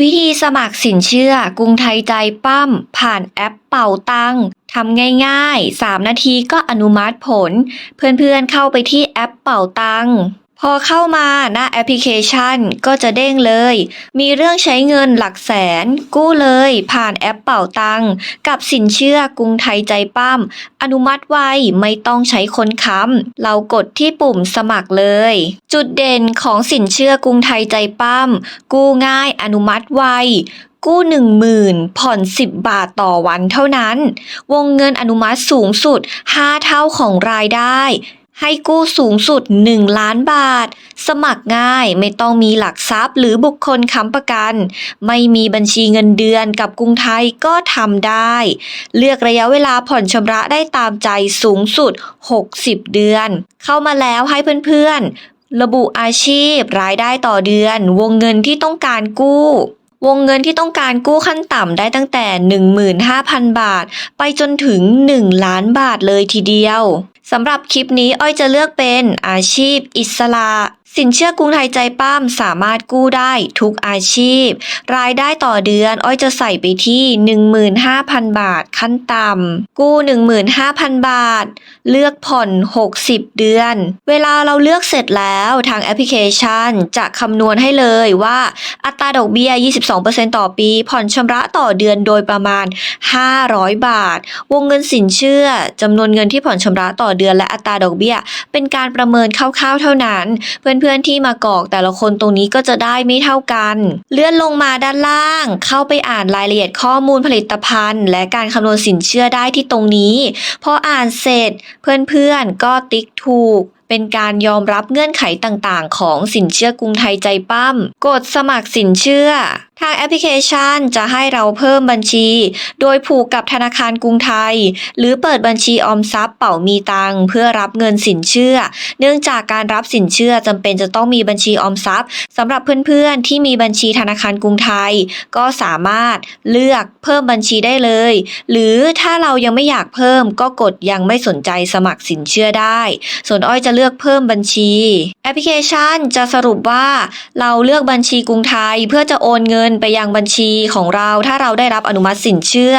วิธีสมัครสินเชื่อกรุงไทยใจปั้ม ผ่านแอปเป่าตังทำง่ายๆ 3 นาทีก็อนุมัติผล เพื่อนๆเข้าไปที่แอปเป่าตัง พอเข้ามาหน้าแอปพลิเคชันก็จะเด้งเลย มีเรื่องใช้เงินหลักแสน กู้เลย ผ่านแอปเป่าตังกับสินเชื่อกรุงไทยใจปั้ม อนุมัติไวไม่ต้องใช้คนค้ำ เรากดที่ปุ่มสมัครเลย จุดเด่นของสินเชื่อกรุงไทยใจปั้ม กู้ง่ายอนุมัติไวกู้ 10,000 ผ่อน 10 บาทต่อวันเท่านั้น วงเงินอนุมัติสูงสุด 5 เท่าของรายได้ ให้กู้สูงสุด 1 ล้านบาท สมัครง่ายไม่ต้องมีหลักทรัพย์หรือบุคคลค้ำประกัน ไม่มีบัญชีเงินเดือนกับกรุงไทยก็ทำได้ เลือกระยะเวลาผ่อนชำระได้ตามใจสูงสุด 60 เดือน เข้ามาแล้วให้เพื่อนๆ ระบุอาชีพรายได้ต่อเดือน วงเงินที่ต้องการกู้วงเงินที่ต้องการกู้ขั้นต่ำได้ตั้งแต่ 15,000 บาท ไปจนถึง 1 ล้านบาทเลยทีเดียว สำหรับคลิปนี้อ้อยจะเลือกเป็นอาชีพอิสระ สินเชื่อกรุงไทยใจปั้มสามารถกู้ได้ทุกอาชีพ รายได้ต่อเดือนอ้อยจะใส่ไปที่ 15,000 บาทขั้นต่ำกู้ 15,000 บาท เลือกผ่อน 60 เดือน เวลาเราเลือกเสร็จแล้วทางแอปพลิเคชันจะคำนวณให้เลยว่าอัตราดอกเบี้ย 22%ต่อปี ผ่อนชำระต่อเดือนโดยประมาณ 500 บาท วงเงินสินเชื่อจำนวนเงินที่ผ่อนชำระต่อเดือนและอัตราดอกเบี้ย เป็นการประเมินคร่าวๆเท่านั้นเพื่อนๆที่มากรอกแต่ละคนตรงนี้ก็จะได้ไม่เท่ากัน เลื่อนลงมาด้านล่าง เข้าไปอ่านรายละเอียดข้อมูลผลิตภัณฑ์ และการคำนวณสินเชื่อได้ที่ตรงนี้พออ่านเสร็จ เพื่อนๆก็ติ๊กถูกเป็นการยอมรับเงื่อนไขต่างๆ ของสินเชื่อกรุงไทยใจปั้ม กดสมัครสินเชื่อทางแอปพลิเคชันจะให้เราเพิ่มบัญชี โดยผูกกับธนาคารกรุงไทย หรือเปิดบัญชีออมทรัพย์เป่ามีตังเพื่อรับเงินสินเชื่อ เนื่องจากการรับสินเชื่อจำเป็นจะต้องมีบัญชีออมทรัพย์สำหรับเพื่อนๆ ที่มีบัญชีธนาคารกรุงไทย ก็สามารถเลือกเพิ่มบัญชีได้เลย หรือถ้าเรายังไม่อยากเพิ่มก็กดยังไม่สนใจสมัครสินเชื่อได้ ส่วนอ้อยจะเลือกเพิ่มบัญชี แอปพลิเคชันจะสรุปว่า เราเลือกบัญชีกรุงไทยเพื่อจะโอนเงินนไปยังบัญชีของเราถ้าเราได้รับอนุมัติสินเชื่อ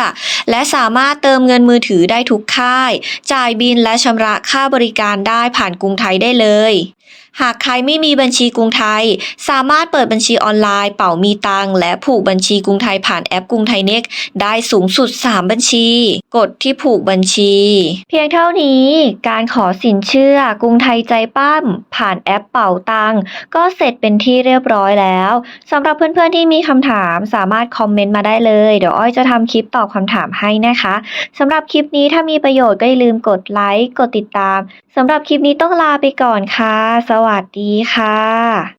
และสามารถเติมเงินมือถือได้ทุกค่าย จ่ายบินและชำระค่าบริการได้ผ่านกรุงไทยได้เลยหากใครไม่มีบัญชีกรุงไทย สามารถเปิดบัญชีออนไลน์ เป่ามีตังและผูกบัญชีกรุงไทยผ่านแอปกรุงไทยเน็กได้สูงสุด 3 บัญชี กดที่ผูกบัญชี เพียงเท่านี้การขอสินเชื่อกรุงไทยใจปั้มผ่านแอปเป่าตังก็เสร็จเป็นที่เรียบร้อยแล้วสำหรับเพื่อนๆที่มีคำถามสามารถคอมเมนต์มาได้เลยเดี๋ยวอ้อยจะทำคลิปตอบคำถามให้นะคะสำหรับคลิปนี้ถ้ามีประโยชน์ก็อย่าลืมกดไลค์กดติดตามสำหรับคลิปนี้ต้องลาไปก่อนค่ะสวัสดีค่ะ